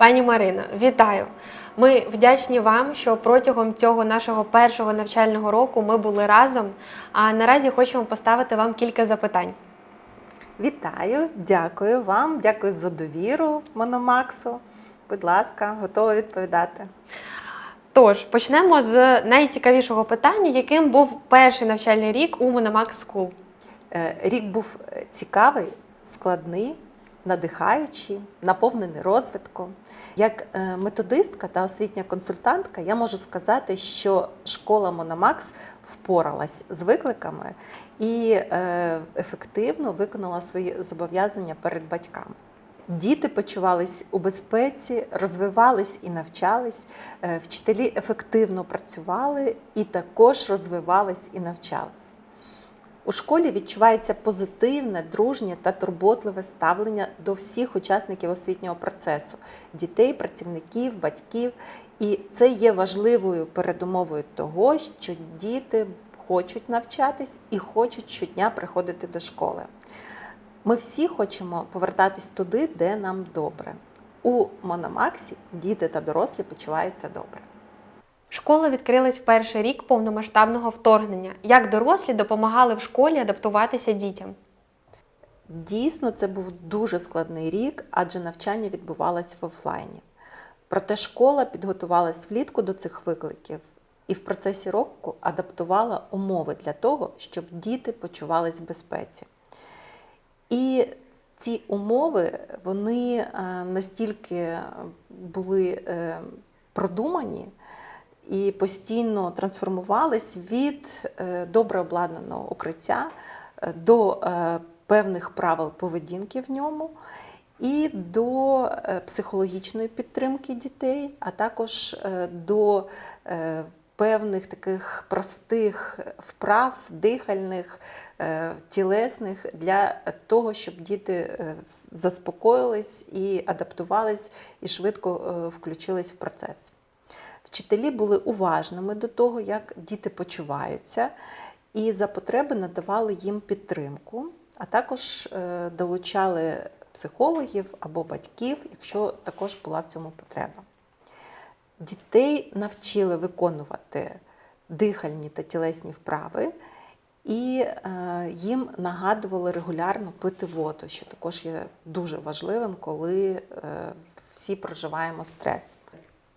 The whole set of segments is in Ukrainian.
Пані Марино, вітаю! Ми вдячні вам, що протягом цього нашого першого навчального року ми були разом. А наразі хочемо поставити вам кілька запитань. Вітаю, дякую вам, дякую за довіру Мономаксу. Будь ласка, готова відповідати. Тож почнемо з найцікавішого питання, яким був перший навчальний рік у Mономax School. Е, Рік був е, цікавий, складний, надихаючий, наповнений розвитком. Як е, методистка та освітня консультантка, я можу сказати, що школа Мономакс впоралась з викликами і е, ефективно виконала свої зобов'язання перед батьками. Діти почувались у безпеці, розвивались і навчались. Е, Вчителі ефективно працювали і також розвивались і навчались. У школі відчувається позитивне, дружнє та турботливе ставлення до всіх учасників освітнього процесу дітей, працівників, батьків. І це є важливою передумовою того, що діти хочуть навчатись і хочуть щодня приходити до школи. Ми всі хочемо повертатись туди, де нам добре. У Мономаксі діти та дорослі почуваються добре. Школа відкрилась в перший рік повномасштабного вторгнення. Як дорослі допомагали в школі адаптуватися дітям? Дійсно, це був дуже складний рік, адже навчання відбувалось в офлайні. Проте школа підготувалась влітку до цих викликів і в процесі року адаптувала умови для того, щоб діти почувались в безпеці. І ці умови вони е, настільки були е, продумані і постійно трансформувались від е, добре обладнаного укриття е, до е, певних правил поведінки в ньому. І до психологічної підтримки дітей, а також до певних таких простих вправ, дихальних, тілесних для того, щоб діти заспокоїлись і адаптувались і швидко включились в процес. Вчителі були уважними до того, як діти почуваються, і за потреби надавали їм підтримку, а також е, долучали психологів або батьків, якщо також була в цьому потреба. Дітей навчили виконувати дихальні та тілесні вправи, і е, їм нагадували регулярно пити воду, що також є дуже важливим, коли е, всі проживаємо стрес.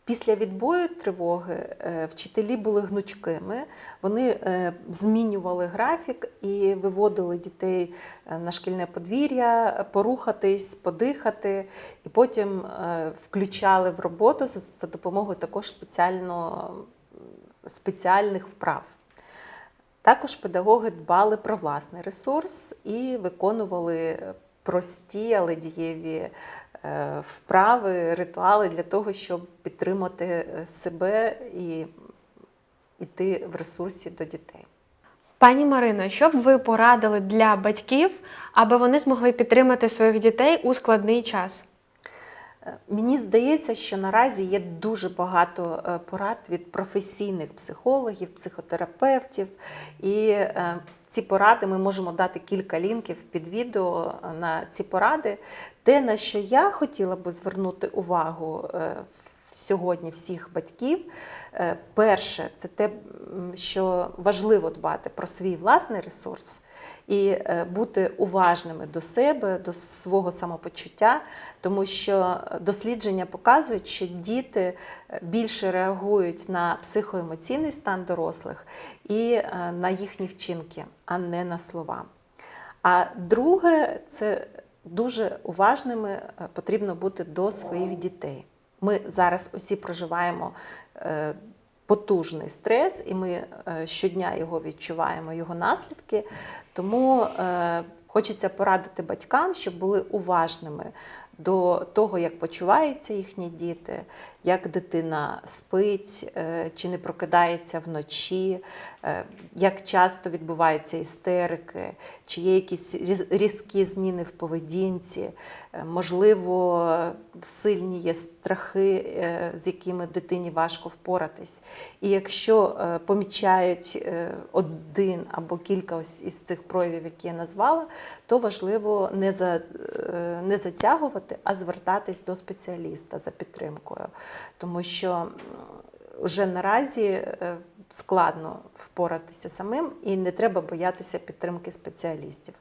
Після відбою тривоги е, вчителі були гнучкими, вони е, змінювали графік і виводили дітей е, на шкільне подвір'я, порухатись, подихати, і потім включали в роботу за, допомогою також спеціально, спеціальних вправ. Також педагоги дбали про власний ресурс і виконували прості, але дієві вправи, ритуали для того, щоб підтримати е, себе і йти в ресурсі до дітей. Пані Марино, що б ви порадили для батьків, аби вони змогли підтримати своїх дітей у складний час? Е, Мені здається, що наразі є дуже багато е, порад від професійних психологів, психотерапевтів, і е, ці поради ми можемо дати кілька лінків під відео на ці поради. Те, на що я хотіла би звернути увагу е, сьогодні всіх батьків. Е, Перше, це те, що важливо дбати про свій власний ресурс і е, бути уважними до себе, до свого самопочуття, тому що дослідження показують, що діти е, більше реагують на психоемоційний стан дорослих і е, на їхні вчинки, а не на слова. А друге, це дуже уважними е, потрібно бути до своїх дітей. Ми зараз усі проживаємо е, потужний стрес, і ми е, щодня його відчуваємо, його наслідки. Тому е, хочеться порадити батькам, щоб були уважними до того, як почуваються їхні діти, як дитина спить, е, чи не прокидається вночі, е, як часто відбуваються істерики, чи є якісь різкі зміни в поведінці, Е, Можливо, сильні є страхи, з якими дитині важко впоратись. І якщо помічають один або кілька ось із цих проявів, які я назвала, то важливо не, за, не затягувати, а звертатись до спеціаліста за підтримкою. Тому що вже наразі е, складно впоратися самим і не треба боятися підтримки спеціалістів.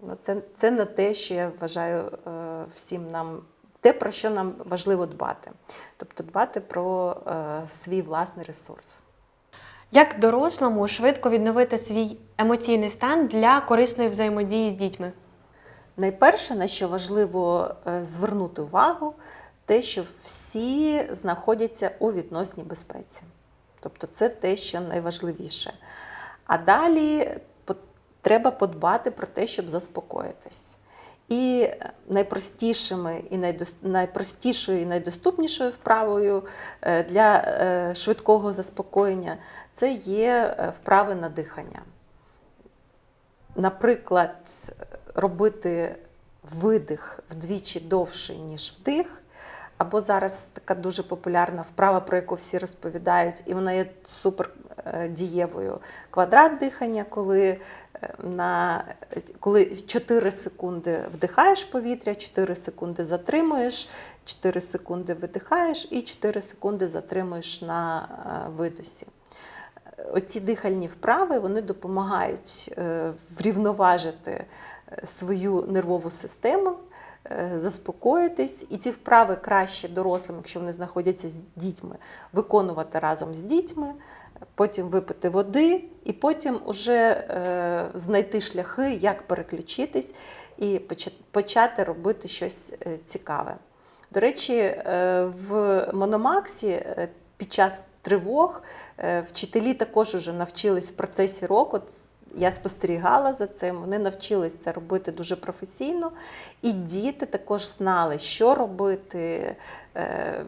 Ну, це, це на те, що я вважаю е, всім нам, те, про що нам важливо дбати. Тобто дбати про е, свій власний ресурс. Як дорослому швидко відновити свій емоційний стан для корисної взаємодії з дітьми? Найперше, на що важливо звернути увагу, те, що всі знаходяться у відносній безпеці. Тобто це те, що найважливіше. А далі треба подбати про те, щоб заспокоїтись. І найпростішими і найпростішою і найдоступнішою вправою е, для е, швидкого заспокоєння це є е, вправи на дихання. Наприклад, робити видих вдвічі довший, ніж вдих. Або зараз така дуже популярна вправа, про яку всі розповідають, і вона є супер е, дієвою. Квадрат дихання, коли, е, на, коли 4 секунди вдихаєш повітря, 4 секунди затримуєш, 4 секунди видихаєш і 4 секунди затримуєш на е, видосі. Оці дихальні вправи вони допомагають врівноважити свою нервову систему, заспокоїтись. І ці вправи краще дорослим, якщо вони знаходяться з дітьми, виконувати разом з дітьми, потім випити води, і потім уже е, знайти шляхи, як переключитись і почати робити щось е, цікаве. До речі, е, в Мономаксі е, під час тривог е, вчителі також уже навчились в процесі року. Я спостерігала за цим, вони навчились це робити дуже професійно, і діти також знали, що робити, е,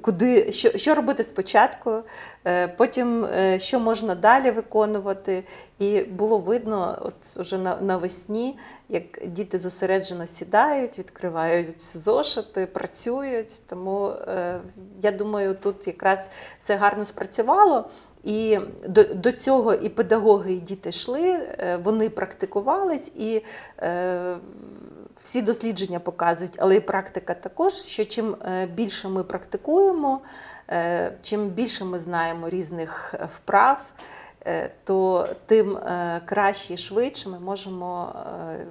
куди, що, що робити спочатку, е, потім е, що можна далі виконувати. І було видно, от уже навесні, як діти зосереджено сідають, відкривають зошити, працюють. Тому я думаю, тут якраз все гарно спрацювало. І до, до цього і педагоги, і діти йшли, е, вони практикувались, і е, всі дослідження показують, але і практика також, що чим е, більше ми практикуємо, е, чим більше ми знаємо різних е, вправ, е, то тим е, краще і швидше ми можемо е,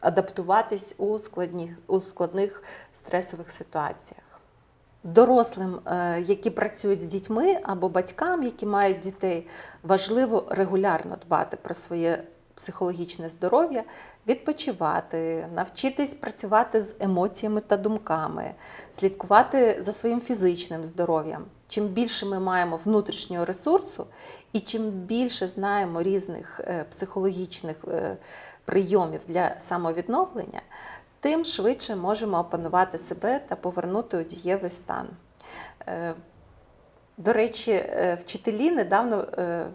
адаптуватись у, складні, у складних стресових ситуаціях. Дорослим, е, які працюють з дітьми, або батькам, які мають дітей, важливо регулярно дбати про своє психологічне здоров'я, відпочивати, навчитись працювати з емоціями та думками, слідкувати за своїм фізичним здоров'ям. Чим більше ми маємо внутрішнього ресурсу, і чим більше знаємо різних е, психологічних е, прийомів для самовідновлення, тим швидше можемо опанувати себе та повернути у дієвий стан. Е, До речі, е, вчителі недавно е,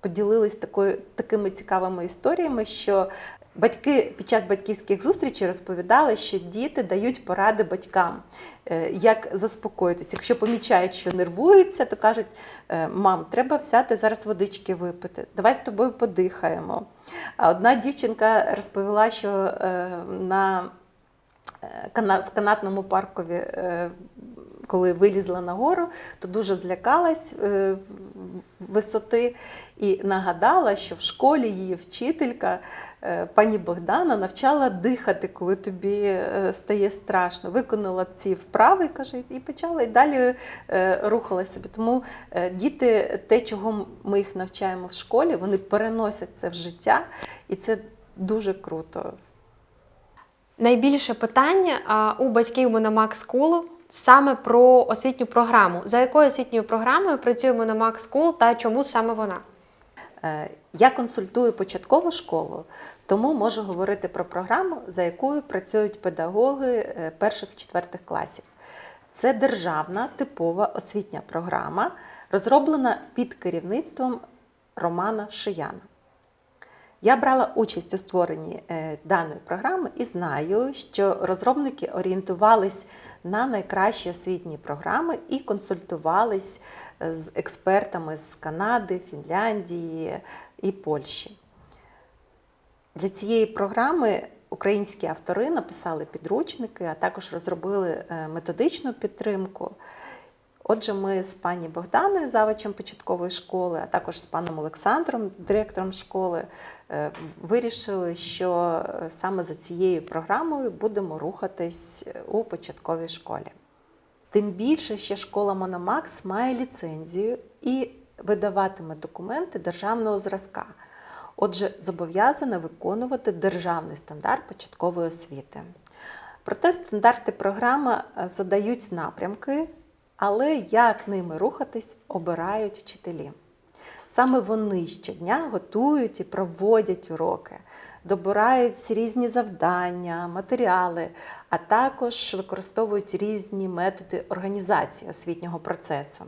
поділились такою, такими цікавими історіями, що батьки під час батьківських зустрічей розповідали, що діти дають поради батькам, як заспокоїтися. Якщо помічають, що нервуються, то кажуть: мам, треба взяти зараз водички випити, давай з тобою подихаємо. А одна дівчинка розповіла, що на в канатному паркові, е, коли вилізла на гору, то дуже злякалась е, висоти і нагадала, що в школі її вчителька е, пані Богдана навчала дихати, коли тобі стає страшно. Виконала ці вправи, каже, і почала і далі рухалася. Тому діти, те, чого ми їх навчаємо в школі, вони переносять це в життя, і це дуже круто. Найбільше питання у батьків Мономак School саме про освітню програму. За якою освітньою програмою працює Мономак School та чому саме вона? Е, Я консультую початкову школу, тому можу говорити про програму, за якою працюють педагоги е, перших-четвертих класів. Це державна типова освітня програма, розроблена під керівництвом Романа Шияна. Я брала участь у створенні е, даної програми і знаю, що розробники орієнтувались на найкращі освітні програми і консультувались е, з експертами з Канади, Фінляндії і Польщі. Для цієї програми українські автори написали підручники, а також розробили е, методичну підтримку. Отже, ми з пані Богданою, завучем початкової школи, а також з паном Олександром, директором школи, е, вирішили, що е, саме за цією програмою будемо рухатись у початковій школі. Тим більше, що школа Мономакс має ліцензію і видаватиме документи державного зразка. Отже, зобов'язана виконувати державний стандарт початкової освіти. Проте стандарти програми е, задають напрямки, але як ними рухатись, обирають вчителі. Саме вони щодня готують і проводять уроки, добирають різні завдання, матеріали, а також використовують різні методи організації освітнього процесу.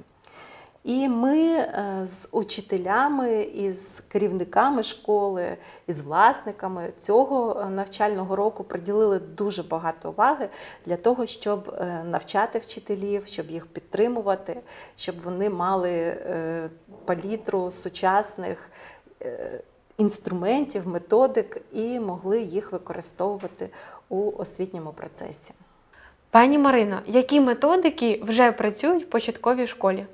І ми е, з учителями, із керівниками школи, із власниками цього е, навчального року приділили дуже багато уваги для того, щоб е, навчати вчителів, щоб їх підтримувати, щоб вони мали палітру сучасних інструментів, методик і могли їх використовувати у освітньому процесі. Пані Марино, які методики вже працюють в початковій школі?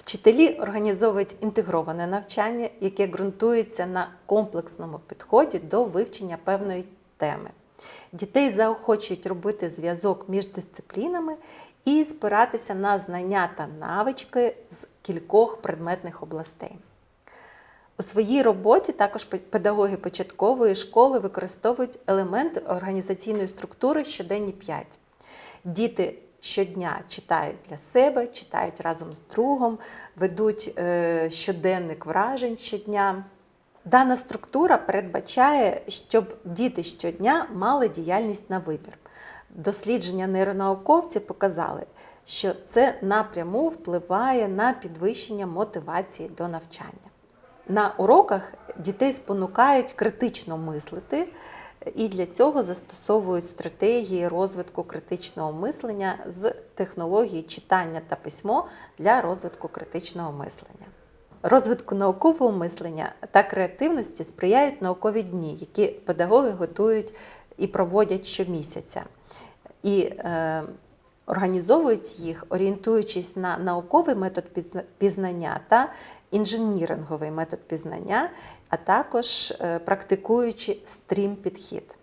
Вчителі організовують інтегроване навчання, яке ґрунтується на комплексному підході до вивчення певної теми. Дітей заохочують робити зв'язок між дисциплінами і спиратися на знання та навички з кількох предметних областей. У своїй роботі також педагоги початкової школи використовують елементи організаційної структури щоденні 5. Діти щодня читають для себе, читають разом з другом, ведуть е, щоденник вражень щодня. Дана структура передбачає, щоб діти щодня мали діяльність на вибір. Дослідження нейронауковців показали, що це напряму впливає на підвищення мотивації до навчання. На уроках дітей спонукають критично мислити, і для цього застосовують стратегії розвитку критичного мислення з технології читання та письмо для розвитку критичного мислення. Розвитку наукового мислення та креативності сприяють наукові дні, які педагоги готують і проводять щомісяця. І е, організовують їх, орієнтуючись на науковий метод пізнання та інженіринговий метод пізнання, а також е, практикуючи стрім-підхід.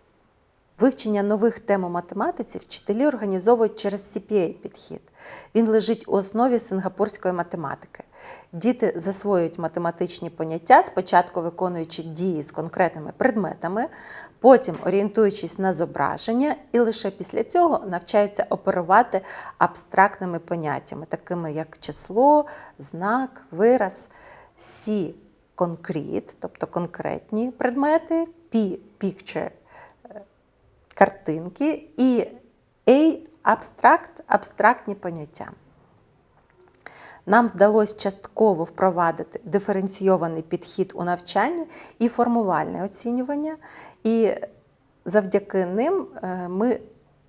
Вивчення нових тем у математиці вчителі організовують через CPA підхід. Він лежить у основі сингапурської математики. Діти засвоюють математичні поняття, спочатку виконуючи дії з конкретними предметами, потім орієнтуючись на зображення, і лише після цього навчаються оперувати абстрактними поняттями, такими як число, знак, вираз, C – конкрет, тобто конкретні предмети, P – picture – картинки, і A – абстракт, абстрактні поняття. Нам вдалося частково впровадити диференційований підхід у навчанні і формувальне оцінювання. І завдяки ним е, ми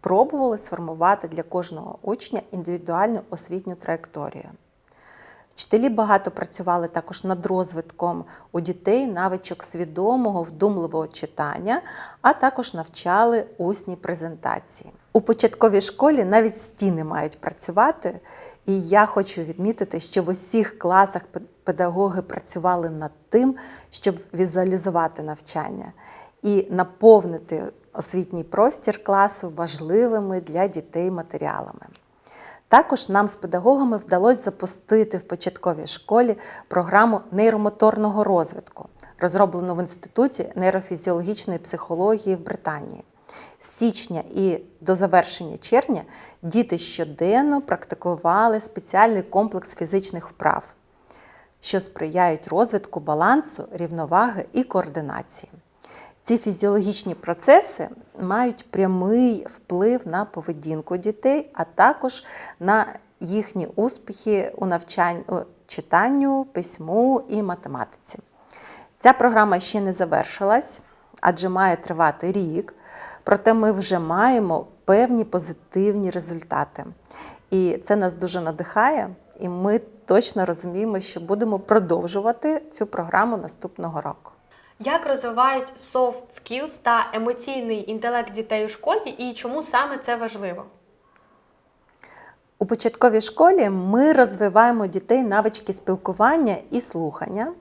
пробували сформувати для кожного учня індивідуальну освітню траєкторію. Вчителі багато працювали також над розвитком у дітей навичок свідомого, вдумливого читання, а також навчали усні презентації. У початковій школі навіть стіни мають працювати, і я хочу відмітити, що в усіх класах педагоги працювали над тим, щоб візуалізувати навчання і наповнити освітній простір класу важливими для дітей матеріалами. Також нам з педагогами вдалося запустити в початковій школі програму нейромоторного розвитку, розроблену в Інституті нейрофізіологічної психології в Британії. З січня і до завершення червня діти щоденно практикували спеціальний комплекс фізичних вправ, що сприяють розвитку балансу, рівноваги і координації. Ці фізіологічні процеси мають прямий вплив на поведінку дітей, а також на їхні успіхи у навчанні, читанню, письму і математиці. Ця програма ще не завершилась, адже має тривати рік, проте ми вже маємо певні позитивні результати. І це нас дуже надихає, і ми точно розуміємо, що будемо продовжувати цю програму наступного року. Як розвивають soft skills та емоційний інтелект дітей у школі і чому саме це важливо? У початковій школі ми розвиваємо дітей навички спілкування і слухання,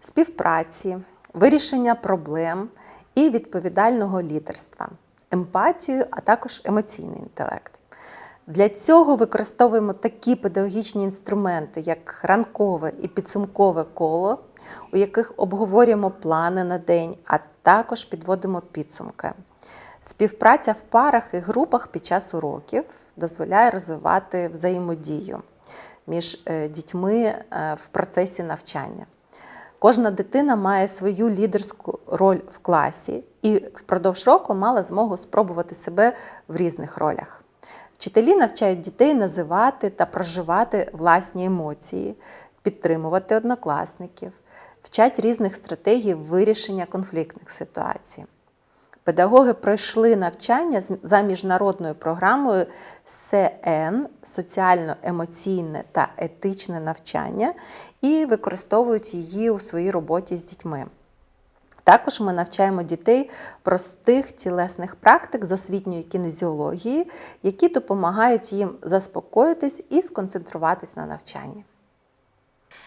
співпраці, вирішення проблем і відповідального лідерства, емпатію, а також емоційний інтелект. Для цього використовуємо такі педагогічні інструменти, як ранкове і підсумкове коло, у яких обговорюємо плани на день, а також підводимо підсумки. Співпраця в парах і групах під час уроків дозволяє розвивати взаємодію між е, дітьми е, в процесі навчання. Кожна дитина має свою лідерську роль в класі і впродовж року мала змогу спробувати себе в різних ролях. Вчителі навчають дітей називати та проживати власні емоції, підтримувати однокласників, вчать різних стратегій вирішення конфліктних ситуацій. Педагоги пройшли навчання за міжнародною програмою СЕН соціально-емоційне та етичне навчання і використовують її у своїй роботі з дітьми. Також ми навчаємо дітей простих тілесних практик з освітньої кінезіології, які допомагають їм заспокоїтись і сконцентруватись на навчанні.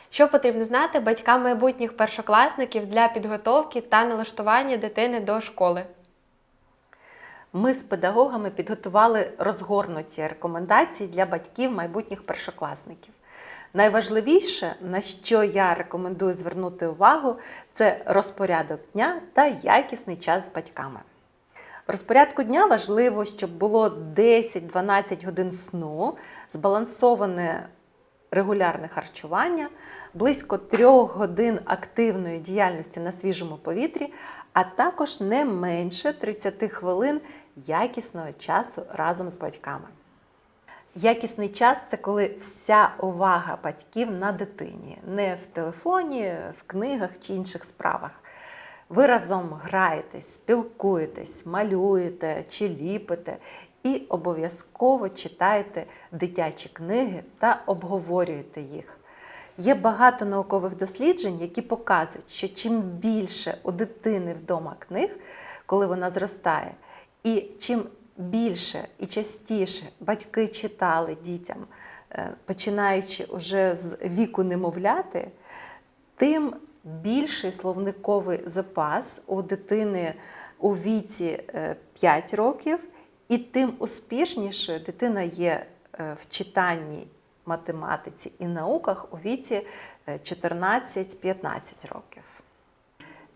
Що потрібно знати батькам майбутніх першокласників для підготовки та налаштування дитини до школи? Ми з педагогами підготували розгорнуті рекомендації для батьків майбутніх першокласників. Найважливіше, на що я рекомендую звернути увагу, це розпорядок дня та якісний час з батьками. В розпорядку дня важливо, щоб було 10-12 годин сну, збалансоване регулярне харчування, близько 3 годин активної діяльності на свіжому повітрі, а також не менше 30 хвилин якісного часу разом з батьками. Якісний час це коли вся увага батьків на дитині, не в телефоні, в книгах чи інших справах. Ви разом граєтесь, спілкуєтесь, малюєте чи ліпите і обов'язково читаєте дитячі книги та обговорюєте їх. Є багато наукових досліджень, які показують, що чим більше у дитини вдома книг, коли вона зростає, і чим більше і частіше батьки читали дітям, е, починаючи вже з віку немовляти, тим більший словниковий запас у дитини у віці е, 5 років, і тим успішнішою дитина є е, в читанні, математиці і науках у віці е, 14-15 років.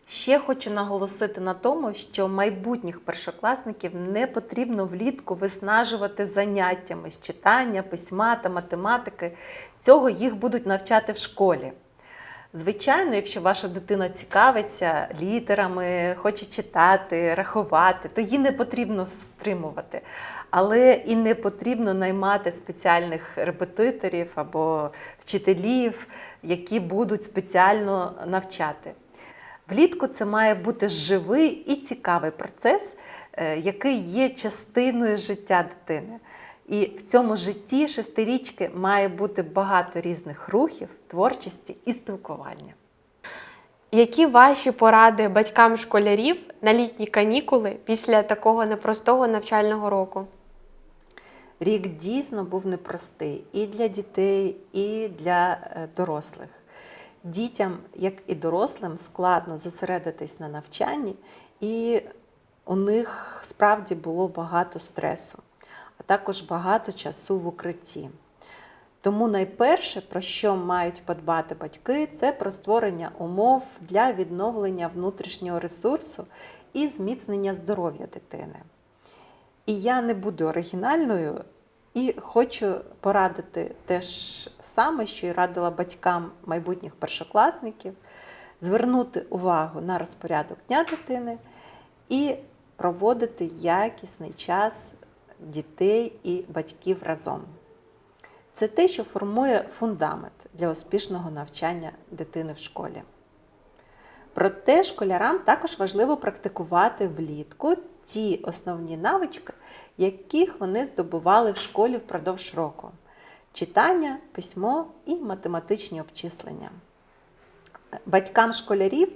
Ще хочу наголосити на тому, що майбутніх першокласників не потрібно влітку виснажувати заняттями з читання, письма та математики. Цього їх будуть навчати в школі. Звичайно, якщо ваша дитина цікавиться літерами, хоче читати, рахувати, то її не потрібно стримувати. Але і не потрібно наймати спеціальних репетиторів або вчителів, які будуть спеціально навчати. Влітку це має бути живий і цікавий процес, е, який є частиною життя дитини. І в цьому житті шестирічки має бути багато різних рухів, творчості і спілкування. Які ваші поради батькам школярів на літні канікули після такого непростого навчального року? Рік дійсно був непростий і для дітей, і для е, дорослих. Дітям, як і дорослим, складно зосередитись на навчанні, і у них справді було багато стресу, а також багато часу в укритті. Тому найперше, про що мають подбати батьки, це про створення умов для відновлення внутрішнього ресурсу і зміцнення здоров'я дитини. І я не буду оригінальною і хочу порадити те ж саме, що й радила батькам майбутніх першокласників, звернути увагу на розпорядок дня дитини і проводити якісний час дітей і батьків разом. Це те, що формує фундамент для успішного навчання дитини в школі. Проте школярам також важливо практикувати влітку ті основні навички, яких вони здобували в школі впродовж року: читання, письмо і математичні обчислення. Батькам школярів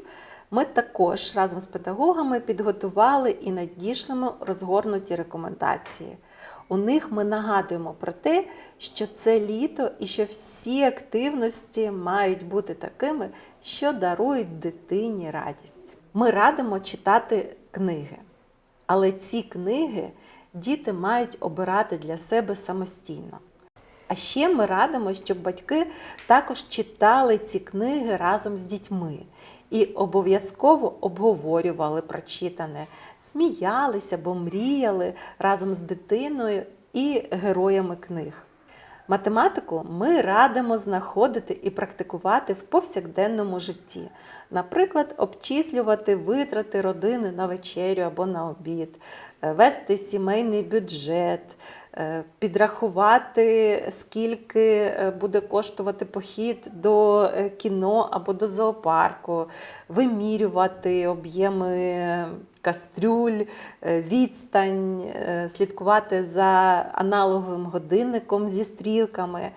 ми також разом з педагогами підготували і надішлемо розгорнуті рекомендації. У них ми нагадуємо про те, що це літо і що всі активності мають бути такими, що дарують дитині радість. Ми радимо читати книги, але ці книги діти мають обирати для себе самостійно. А ще ми радимо, щоб батьки також читали ці книги разом з дітьми і обов'язково обговорювали прочитане, сміялися або мріяли разом з дитиною і героями книг. Математику ми радимо знаходити і практикувати в повсякденному житті. Наприклад, обчислювати витрати родини на вечерю або на обід, е, вести сімейний бюджет, е, підрахувати, скільки е, буде коштувати похід до кіно або до зоопарку, вимірювати об'єми кастрюль, е, відстань, е, слідкувати за аналоговим годинником зі стрілками.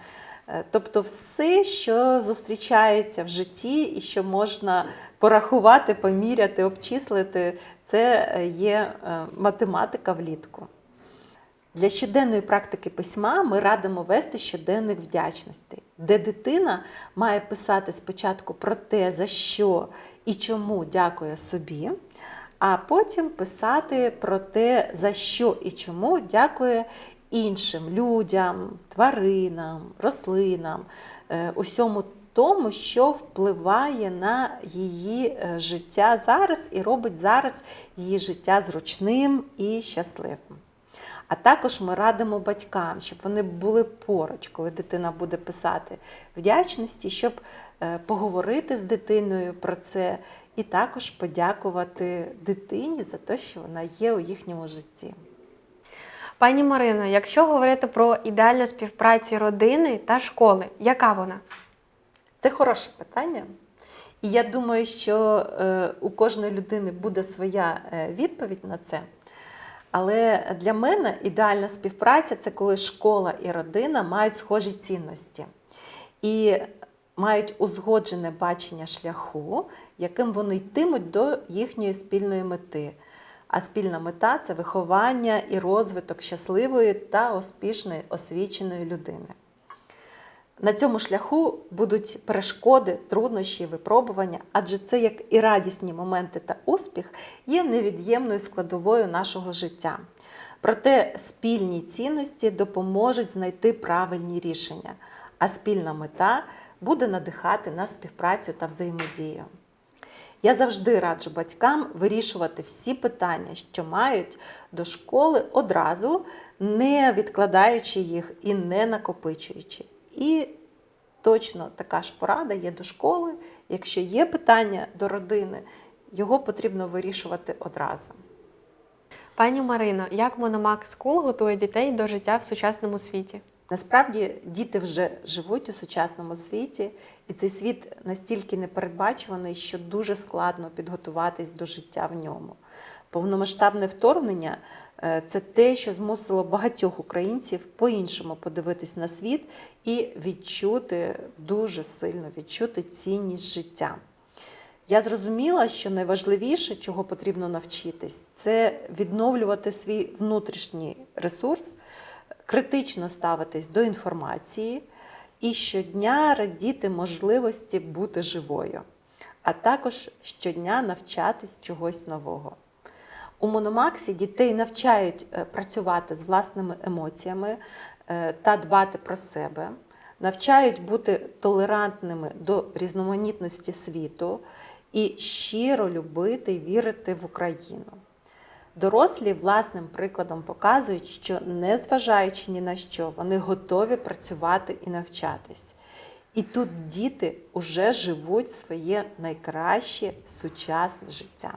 Е, Тобто все, що зустрічається в житті і що можна порахувати, поміряти, обчислити, це є математика влітку. Для щоденної практики письма ми радимо вести щоденник вдячності, де дитина має писати спочатку про те, за що і чому дякує собі, а потім писати про те, за що і чому дякує іншим людям, тваринам, рослинам, е, усьому тому, що впливає на її е, життя зараз і робить зараз її життя зручним і щасливим. А також ми радимо батькам, щоб вони були поруч, коли дитина буде писати вдячності, щоб е, поговорити з дитиною про це, і також подякувати дитині за те, що вона є у їхньому житті. Пані Марино, якщо говорити про ідеальну співпрацю родини та школи, яка вона? Це хороше питання. І я думаю, що е, у кожної людини буде своя е, відповідь на це. Але для мене ідеальна співпраця це коли школа і родина мають схожі цінності і мають узгоджене бачення шляху, яким вони йтимуть до їхньої спільної мети. А спільна мета це виховання і розвиток щасливої та успішної освіченої людини. На цьому шляху будуть перешкоди, труднощі, випробування, адже це, як і радісні моменти та успіх, є невід'ємною складовою нашого життя. Проте спільні цінності допоможуть знайти правильні рішення, а спільна мета буде надихати на співпрацю та взаємодію. Я завжди раджу батькам вирішувати всі питання, що мають до школи одразу, не відкладаючи їх і не накопичуючи. І точно така ж порада є до школи. Якщо є питання до родини, його потрібно вирішувати одразу. Пані Марино, як Мономак Скул готує дітей до життя в сучасному світі? Насправді діти вже живуть у сучасному світі, і цей світ настільки непередбачуваний, що дуже складно підготуватись до життя в ньому. Повномасштабне вторгнення е, це те, що змусило багатьох українців по-іншому подивитись на світ і відчути дуже сильно відчути цінність життя. Я зрозуміла, що найважливіше, чого потрібно навчитись, це відновлювати свій внутрішній ресурс, критично ставитись до інформації і щодня радіти можливості бути живою, а також щодня навчатись чогось нового. У Мономаксі дітей навчають е, працювати з власними емоціями е, та дбати про себе, навчають бути толерантними до різноманітності світу і щиро любити і вірити в Україну. Дорослі власним прикладом показують, що незважаючи ні на що, вони готові працювати і навчатись. І тут діти вже живуть своє найкраще сучасне життя.